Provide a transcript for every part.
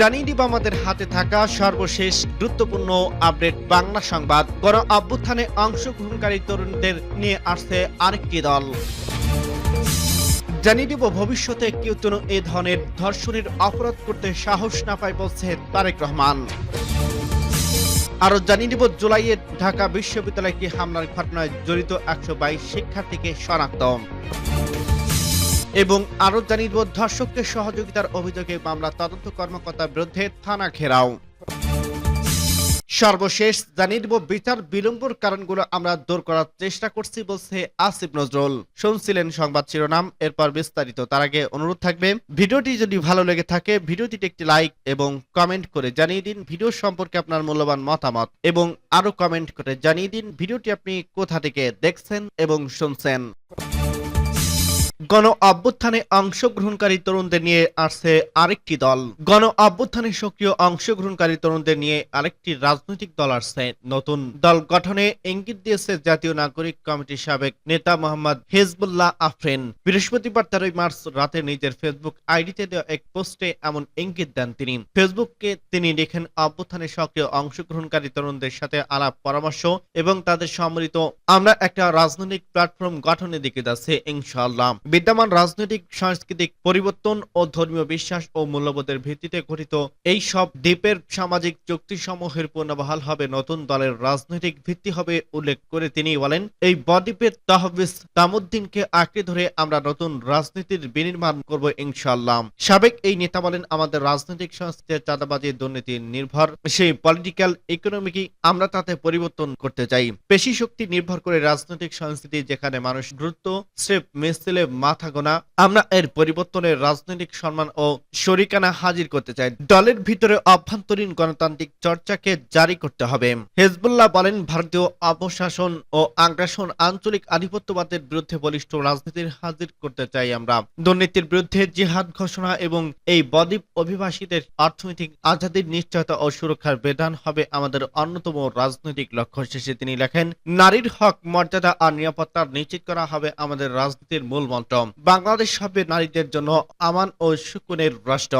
জানিয়ে দিব আমাদের হাতে থাকা সর্বশেষ গুরুত্বপূর্ণ আপডেট বাংলা সংবাদ। গণ অভ্যুত্থানে অংশগ্রহণকারী তরুণদের নিয়ে আসছে আরেকটি দল। জানিয়ে দিব, ভবিষ্যতে কেউ যেন এ ধরনের ধর্ষণের অপরাধ করতে সাহস না পায় বলছে তারেক রহমান। আরও জানিয়ে দিব, জুলাইয়ে ঢাকা বিশ্ববিদ্যালয়কে হামলার ঘটনায় জড়িত একশো বাইশ শিক্ষার্থীকে শনাক্ত। এবং আরও জানিয়ে ধর্ষককে সহযোগিতার অভিযোগে মামলা তদন্ত কর্মকর্তার বিরুদ্ধে থানা ঘেরাও। সর্বশেষ জানিয়ে দিব, বিচার বিলম্বর কারণগুলো আমরা দূর করার চেষ্টা করছি বলছে আসিফ নজরুল। শুনছিলেন সংবাদ শিরোনাম, এরপর বিস্তারিত। তার আগে অনুরোধ থাকবে, ভিডিওটি যদি ভালো লেগে থাকে, ভিডিওটিতে একটি লাইক এবং কমেন্ট করে জানিয়ে দিন, ভিডিও সম্পর্কে আপনার মূল্যবান মতামত এবং আরও কমেন্ট করে জানিয়ে দিন, ভিডিওটি আপনি কোথা থেকে দেখছেন এবং শুনছেন। গণ অভ্যুত্থানে অংশগ্রহণকারী তরুণদের নিয়ে আসছে আরেকটি দল। গণ অভ্যুত্থানে সক্রিয় অংশগ্রহণকারী তরুণদের নিয়ে আরেকটি রাজনৈতিক দল আসছে নতুন। দল গঠনে ইঙ্গিত দিয়েছে জাতীয় নাগরিক কমিটির সাবেক নেতা মোহাম্মদ হিজবুল্লাহ আফরিন। বৃহস্পতিবার তেরোই মার্চ রাতে নিজের ফেসবুক আইডিতে দেওয়া এক পোস্টে এমন ইঙ্গিত দেন তিনি। ফেসবুককে তিনি লিখেন, অভ্যুত্থানে সক্রিয় অংশগ্রহণকারী তরুণদের সাথে আলাপ পরামর্শ এবং তাদের সম্মিলিত আমরা একটা রাজনৈতিক প্ল্যাটফর্ম গঠনের দিকে যাচ্ছে, ইনশাআল্লাহ। বিদ্যমান রাজনৈতিক, সাংস্কৃতিক পরিবর্তন ও ধর্মীয় বিশ্বাস ও মূল্যবোধের ভিত্তিতে গঠিত এই সব দ্বীপের সামাজিক চুক্তিসমূহের পুনর্বহাল হবে। নতুন দলের রাজনৈতিক ভিত্তি হবে উল্লেখ করে তিনি বলেন, এই বদ্বীপের তহবিস তামুদ্দিনকে আঁকড়ে ধরে আমরা নতুন রাজনীতির বিনির্মাণ করব ইনশাআল্লাহ। সাবেক এই নেতা বলেন, আমাদের রাজনৈতিক সংস্কৃতির চাঁদাবাজি, দুর্নীতি নির্ভর, সেই পলিটিক্যাল ইকোনমিকই আমরা তাতে পরিবর্তন করতে চাই। পেশি শক্তি নির্ভর করে রাজনৈতিক সংস্কৃতি যেখানে মানুষ গুরুত্ব স্রেফ মিছিলে মাথা গোনা, আমরা এর পরিবর্তনের রাজনৈতিক সম্মান ও শরিকানা হাজির করতে চাই। দলের ভিতরে অভ্যন্তরীণ গণতান্ত্রিক চর্চাকে জারি করতে হবে। হেজবুল্লাহ বলেন, ভারতীয় অপশাসন ও আগ্রাসন আঞ্চলিক আধিপত্যবাদের বিরুদ্ধে বলিষ্ঠ রাজনীতির হাজির করতে চাই আমরা। দুর্নীতির বিরুদ্ধে জিহাদ ঘোষণা এবং এই বদ্বীপ অভিবাসীদের অর্থনৈতিক আজাদির নিশ্চয়তা ও সুরক্ষার বেদান হবে আমাদের অন্যতম রাজনৈতিক লক্ষ্য। শেষে তিনি লেখেন, নারীর হক, মর্যাদা আর নিরাপত্তা নিশ্চিত করা হবে আমাদের রাজনীতির মূল মন্ত্র। বাংলাদেশ হবে নারীদের জন্য আমান ও সুকুনের রাষ্ট্র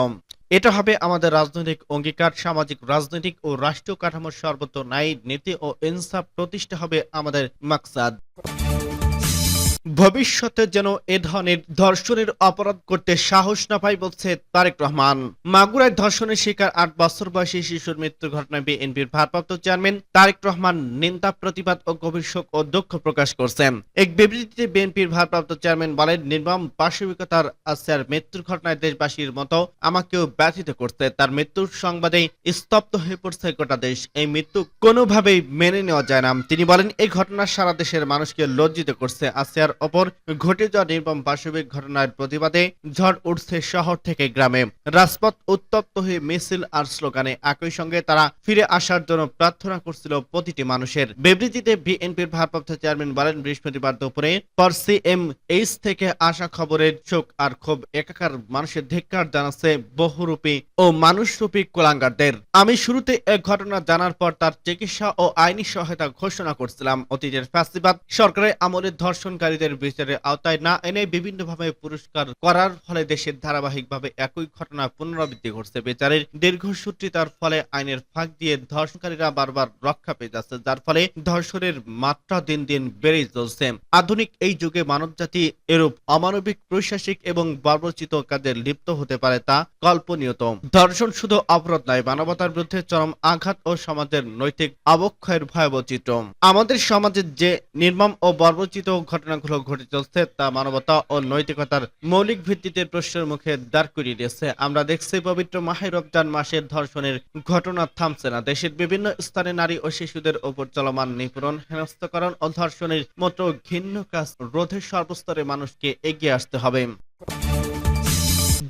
এটা হবে আমাদের রাজনৈতিক অঙ্গীকার, সামাজিক রাজনৈতিক ও রাষ্ট্রীয় কাঠামোর সর্বত্র ন্যায় নীতি ও ইনসাফ প্রতিষ্ঠা হবে আমাদের মাকসাদ। ভবিষ্যতে যেন এ ধরনের ধর্ষণের অপরাধ করতে সাহস না পায় বলছে তারেক রহমান। মাগুরায় ধর্ষণের শিকার আট বছর বয়সী শিশুর মৃত্যুর ঘটনায় বিএনপির ভারপ্রাপ্ত চেয়ারম্যান তারেক রহমান নিন্দা, প্রতিবাদ ও গভীর শোক ও দুঃখ প্রকাশ করছেন। এক বিবৃতিতে বিএনপির ভারপ্রাপ্ত চেয়ারম্যান বলেন, নির্মম পাশবিকতার আসিয়ার মৃত্যুর ঘটনায় দেশবাসীর মতো আমাকেও ব্যথিত করছে। তার মৃত্যুর সংবাদে স্তব্ধ হয়ে পড়ছে গোটা দেশ। এই মৃত্যু কোনোভাবেই মেনে নেওয়া যায় না। তিনি বলেন, এই ঘটনা সারা দেশের মানুষকে লজ্জিত করছে। আসিয়ার ওপর ঘটে যাওয়া নির্মম পাশবিক ঘটনার প্রতিবাদে ঝড় উঠছে শহর থেকে গ্রামে। রাজপথ উত্তপ্ত হয়ে মিছিল আর স্লোগানে একই সঙ্গে তারা ফিরে আসার জন্য প্রার্থনা করছিল প্রতিটি মানুষের। বিবৃতিতে বিএনপির ভারপ্রাপ্ত চেয়ারম্যান বলেন, বৃহস্পতিবার দুপুরে পর সিএম এইচ থেকে আসা খবরের চোখ আর ক্ষোভ একাকার মানুষের ধিক্কার জানাচ্ছে বহুরূপী ও মানুষরূপী কোলাঙ্গারদের। আমি শুরুতে এক ঘটনা জানার পর তার চিকিৎসা ও আইনি সহায়তা ঘোষণা করছিলাম। অতীতের ফ্যাসিবাদ, সরকারের আমলের ধর্ষণকারীদের বিচারের আওতায় না এনে বিভিন্নভাবে পুরস্কার করার ফলে দেশের ধারাবাহিকভাবে একই ঘটনা পুনরাবৃত্তি ঘটছে। বিচারের দীর্ঘসূত্রিতার ফলে আইনের ফাঁক দিয়ে ধর্ষণকারীরা বারবার রক্ষা পেয়ে যাচ্ছে, যার ফলে ধর্ষণের মাত্রা দিন দিন বেড়েই চলছে। আধুনিক এই যুগে মানবজাতি এরূপ অমানবিক প্রশাসিক এবং বর্বচিত কাজে লিপ্ত হতে পারে তা কল্পনীয়ত ধর্ষণ শুধু অপরাধ নয়, মানবতার বিরুদ্ধে চরম আঘাত ও সমাজের নৈতিক অবক্ষয়ের ভয়াবহ চিত্র। আমাদের সমাজের যে নির্মম ও বর্বচিত ঘটনাগুলো ঘটে চলছে তা মানবতা ও নৈতিকতার মৌলিক ভিত্তিতে প্রশ্নের মুখে দাঁড় করিয়ে দিয়েছে। আমরা দেখছি পবিত্র মাহে রমজান মাসের ধর্ষণের ঘটনা থামছে না। দেশের বিভিন্ন স্থানে নারী ও শিশুদের ওপর চলমান নিপূরণ হেনস্থকরণ ও ধর্ষণের মতো ঘিন্ন কাজ রোধের সর্বস্তরে মানুষকে এগিয়ে আসতে হবে।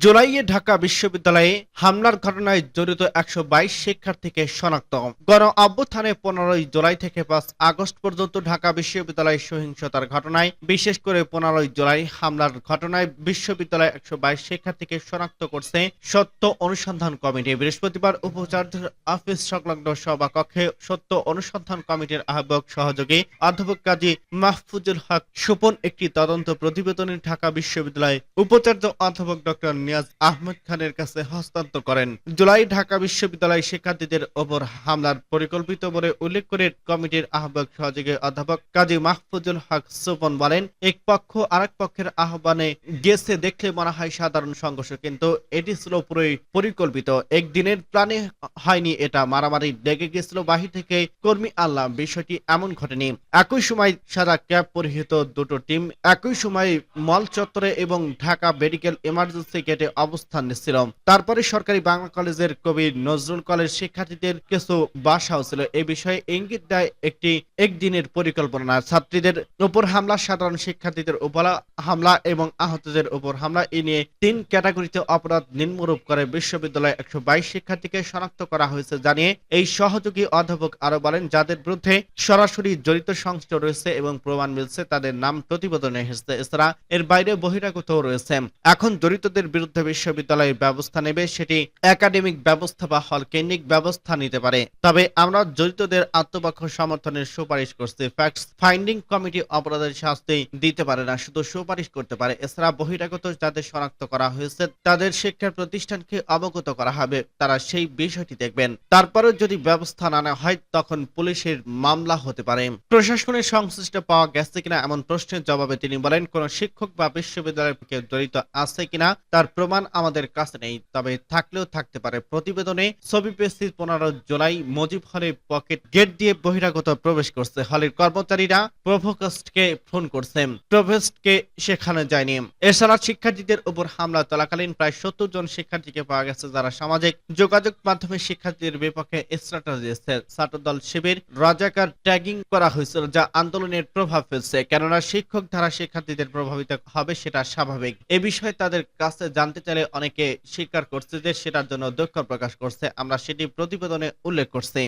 জুলাইয়ে ঢাকা বিশ্ববিদ্যালয়ে হামলার ঘটনায় জড়িত একশো বাইশ শিক্ষার্থীকে শনাক্ত। গণ অভ্যুত্থানে পনেরোই জুলাই থেকে পাঁচ আগস্ট পর্যন্ত ঢাকা বিশ্ববিদ্যালয় সহিংসতার ঘটনায়, বিশেষ করে পনেরোই জুলাই হামলার ঘটনায় বিশ্ববিদ্যালয়ে একশো বাইশ শিক্ষার্থীকে শনাক্ত করছে সত্য অনুসন্ধান কমিটি। বৃহস্পতিবার উপাচার্য অফিস সংলগ্ন সভাকক্ষে সত্য অনুসন্ধান কমিটির আহ্বায়ক সহযোগী অধ্যাপক কাজী মাহফুজুল হক সুপন একটি তদন্ত প্রতিবেদনে ঢাকা বিশ্ববিদ্যালয় উপাচার্য অধ্যাপক ডক্টর নিয়াজ আহমেদ খানের কাছে হস্তান্তর করেন। জুলাই ঢাকা বিশ্ববিদ্যালয় শিক্ষার্থীদের ওপর হামলার পরিকল্পিত বলে উল্লেখ করে কমিটির আহ্বায়ক সহযোগী অধ্যাপক কাজী মাহফুজুল হক সুপন বলেন, এক পক্ষ আরেক পক্ষের আহ্বানে গেছে দেখলে মনে হয় সাধারণ সংঘর্ষ, কিন্তু এটি ছিল পুরোই পরিকল্পিত। একদিনের প্ল্যানে হয়নি এটা, মারামারি লেগে গেছিল বাহির থেকে। কর্মী আল্লাহ বিষয়টি এমন ঘটেনি। একই সময় সাদা ক্যাব পরিহিত দুটো টিম, একই সময় মল চত্বরে এবং ঢাকা মেডিকেল ইমার্জেন্সি গেটে অবস্থান নিচ্ছিল তারপরে সরকারি বাংলা কলেজের কবি নজরুল কলেজ শিক্ষার্থীদের কিছু বাসাও ছিল। এই বিষয়ে ইঙ্গিত দেয় একটি একদিনের পরিকল্পনা। ছাত্রীদের উপর হামলা, সাধারণ শিক্ষার্থীদের উপর হামলা এবং আহতদের উপর হামলা, এ নিয়ে তিন ক্যাটাগরিতে অপরাধ নিম্নরূপ করে। বিশ্ববিদ্যালয়ে একশো বাইশ শিক্ষার্থীকে শনাক্ত করা হয়েছে জানিয়ে এই সহযোগী অধ্যাপক আরও বলেন, যাদের বিরুদ্ধে সরাসরি জড়িত সংশ্লিষ্ট রয়েছে এবং প্রমাণ মিলছে, তাদের নাম প্রতিবেদনে এসেছে। এছাড়া এর বাইরে বহিরাগতও রয়েছে। এখন জড়িতদের বিরুদ্ধে বিশ্ববিদ্যালয়ের ব্যবস্থা নেবে, সেটি একাডেমিক ব্যবস্থা বা হল কেন্দ্রিক ব্যবস্থা নিতে পারে। তবে আমরা জড়িতদের আত্মপক্ষ সমর্থনের সুপারিশ করছি। ফ্যাক্টস ফাইন্ডিং কমিটি অপরাধের শাস্তি দিতে পারে না, শুধু সুপারিশ করতে পারে। এছাড়া বহিরাগত যাদের শনাক্ত করা হয়েছে, তাদের শিক্ষা প্রতিষ্ঠানকে অবগত করা হবে। তারা সেই বিষয়টি দেখবেন। তারপরে যদি ব্যবস্থা না নেওয়া হয়, তখন পুলিশের মামলা হতে পারে। প্রশাসনের সংশ্লিষ্ট পাওয়া গেছে কিনা, এমন প্রশ্নের জবাবে তিনি বলেন, কোন শিক্ষক বা বিশ্ববিদ্যালয়ের জড়িত আছে কিনা, তার প্রমাণ আমাদের কাছে নেই, তবে থাকলেও থাকতে পারে। প্রতিবেদনে ছবি পেয়েছি পনেরো জুলাই, মজিব হলে পকেট গেট দিয়ে বহিরাগত প্রবেশ করছে। হলের কর্মচারীরা প্রভোকস্টকে ফোন করছেন। প্রভোস্টকে সেখানে যায়নি। এছাড়া শিক্ষার্থীদের উপর হামলা চলাকালীন প্রায় সত্তর জন শিক্ষার্থীকে পাওয়া গেছে যারা সামাজিক যোগাযোগ মাধ্যমে শিক্ষার্থীদের বিপক্ষে স্ট্র্যাটাজি দিয়েছে। ছাত্রদল শিবির রাজাকার ট্যাগিং করা হয়েছিল, যা আন্দোলনের প্রভাব ফেলছে। কেননা শিক্ষক ধারা শিক্ষার্থীদের প্রভাবিত হবে সেটা স্বাভাবিক। এ বিষয়ে তাদের কাছে জানতে চাইলে অনেকে স্বীকার করছে যে সেটার জন্য দুঃখ প্রকাশ করছে। আমরা সেটি প্রতিবেদনে উল্লেখ করছি।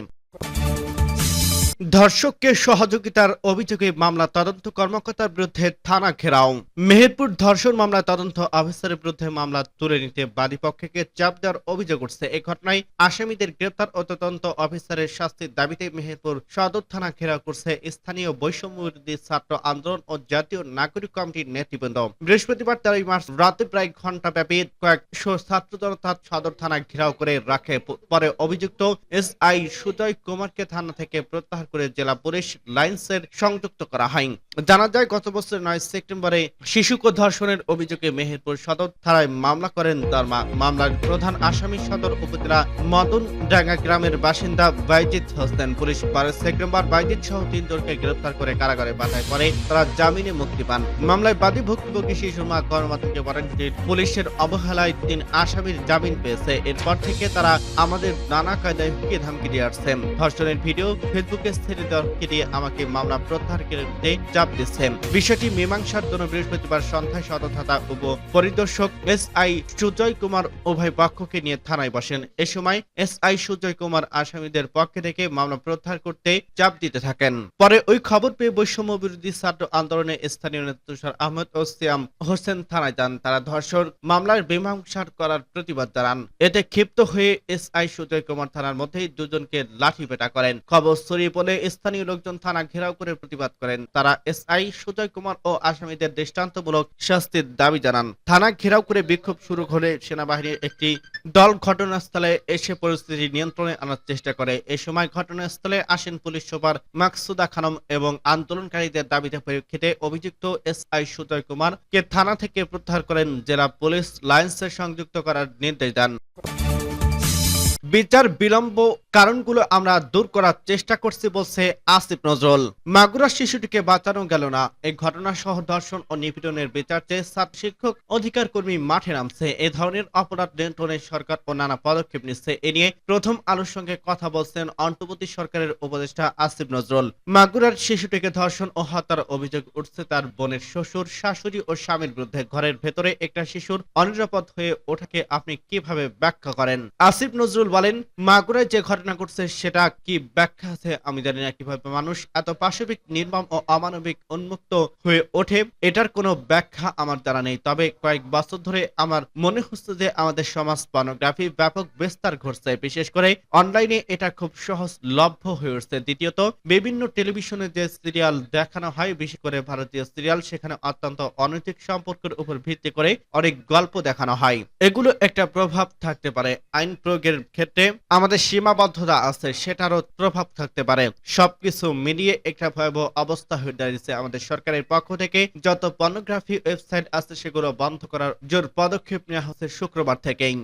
ধর্ষককে সহযোগিতার অভিযোগে মামলা তদন্ত কর্মকর্তার বিরুদ্ধে থানা ঘেরাও। মেহেরপুর ধর্ষণ মামলা তদন্ত অফিসারের বিরুদ্ধে মামলা তুলে নিতে বাদী পক্ষকে চাপ দেওয়ার অভিযোগ উঠছে। এ ঘটনায় আসামিদের গ্রেপ্তার ও তদন্ত অফিসারের শাস্তির দাবিতে মেহেরপুর সদর থানা ঘেরাও করছে স্থানীয় বৈষম্য বিরোধী ছাত্র আন্দোলন ও জাতীয় নাগরিক কমিটির নেতৃবৃন্দ। বৃহস্পতিবার তেরোই মার্চ রাতে প্রায় ঘণ্টা ব্যাপী কয়েকশো ছাত্র জনতা সদর থানা ঘেরাও করে রাখে। পরে অভিযুক্ত এস আই সুজয় কুমারকে থানা থেকে প্রত্যাহার করে জেলা পুলিশ লাইন্সের সংযুক্ত করা হয়। জানা যায়, গত বছর নয় সেপ্টেম্বরে শিশুকে ধর্ষণের অভিযোগে মেহেরপুর সদর থানায় মামলা করেন দর্মা মামলার প্রধান আসামি সদর উপজেলা মদন ডাঙ্গা গ্রামের বাসিন্দা বাইজিৎ হোসেন। পুলিশ বারো সেপ্টেম্বর বাইজিৎ সহ তিনজনকে গ্রেফতার করে কারাগারে বাধায় পরে তারা জামিনে মুক্তি পান। মামলায় বাদী ভুক্তভোগী শিশুর মা গণমাধ্যমকে বলেন যে, পুলিশের অবহেলায় তিন আসামির জামিন পেয়েছে। এরপর থেকে তারা আমাদের নানা কায়দায় হুমকি ধামকি দিয়ে আসছেন। ধর্ষণের ভিডিও ফেসবুকে দেওয়াকে দিয়ে আমাকে মামলা প্রত্যাহার করতে চাপ দিচ্ছেন বিষয়টি মীমাংসার জন্য বৃহস্পতিবার সন্ধ্যায় সদর উপ পরিদর্শক এস আই সুজয় কুমার উভয় পক্ষকে নিয়ে থানায় বসেন। এ সময় এস আই সুজয় কুমার আসামিদের পক্ষে থেকে মামলা প্রত্যাহার করতে চাপ দিতে থাকেন। পরে ওই খবর পেয়ে বৈষম্য বিরোধী ছাত্র আন্দোলনে স্থানীয় নেতা তুষার আহমেদ ও সিয়াম হোসেন থানায় যান। তারা ধর্ষণ মামলার মীমাংসার করার প্রতিবাদ জানান। এতে ক্ষিপ্ত হয়ে এস আই সুজয় কুমার থানার মধ্যেই দুজনকে লাঠি পেটা করেন। খবর ছড়িয়ে পড়লে স্থানীয় লোকজন থানা ঘেরাও করে প্রতিবাদ করেন। তারা এস আই সুজয় কুমার ও আসামিদের দৃষ্টান্তমূলক শাস্তির দাবি জানান। থানা ঘেরাও করে বিক্ষোভ শুরু হলে সেনাবাহিনীর একটি দল ঘটনাস্থলে এসে পরিস্থিতি নিয়ন্ত্রণে আনার চেষ্টা করে। এ সময় ঘটনাস্থলে আসেন পুলিশ সুপার মাকসুদা খানম এবং আন্দোলনকারীদের দাবিতে পরিপ্রেক্ষিতে অভিযুক্ত এস আই সুজয় কুমার কে থানা থেকে প্রত্যাহার করেন জেলা পুলিশ লাইন্সে সংযুক্ত করার নির্দেশ দেন। বিচার বিলম্ব কারণগুলো আমরা দূর করার চেষ্টা করছি বলছে আসিফ নজরুল। মাগুরা শিশুটিকে বাঁচানো গেল না। এই ঘটনা সহ ধর্ষণ ও নিপীড়নের বিচার চেয়ে ছাত্র শিক্ষক অধিকার কর্মী মাঠে নামছে। এ ধরনের অপরাধ নিয়ন্ত্রণে সরকার ও নানা পদক্ষেপ নিচ্ছে। এ নিয়ে প্রথম আলোর সঙ্গে কথা বলছেন অন্তর্বর্তী সরকারের উপদেষ্টা আসিফ নজরুল। মাগুরার শিশুটিকে ধর্ষণ ও হত্যার অভিযোগ উঠছে তার বোনের শ্বশুর, শাশুড়ি ও স্বামীর বিরুদ্ধে। ঘরের ভেতরে একটা শিশুর অনিরাপদ হয়ে ওঠাকে আপনি কীভাবে ব্যাখ্যা করেন? আসিফ নজরুল বলেন বলেন। মাগুরায় যে ঘটনা ঘটছে, সেটা কি ব্যাখ্যা আছে? আমি জানি না, কীভাবে মানুষ এত পাশবিক, নির্মম ও অমানবিক উন্মুক্ত হয়ে ওঠে, এটার কোনো ব্যাখ্যা আমার জানা নেই। তবে কয়েক বছর ধরে আমার মনে হচ্ছে যে আমাদের সমাজ পর্নোগ্রাফি ব্যাপক বিস্তার ঘটছে। বিশেষ করে অনলাইনে এটা খুব সহজ লভ্য হয়ে উঠছে। দ্বিতীয়ত, বিভিন্ন টেলিভিশনে যে সিরিয়াল দেখানো হয়, বিশেষ করে ভারতীয় সিরিয়াল, সেখানে অত্যন্ত অনৈতিক সম্পর্কের উপর ভিত্তি করে অনেক গল্প দেখানো হয়। এগুলো একটা প্রভাব থাকতে পারে। আইন প্রয়োগের ক্ষেত্রে আমাদের সীমাবদ্ধতা আছে, সেটারও প্রভাব থাকতে পারে। সবকিছু মিলিয়ে একটা ভয়াবহ অবস্থা হয়ে দাঁড়িয়েছে আমাদের সরকারের পক্ষ থেকে। যত পর্নোগ্রাফি ওয়েবসাইট আছে, সেগুলো বন্ধ করার জোর পদক্ষেপ নেওয়া হচ্ছে শুক্রবার থেকেই।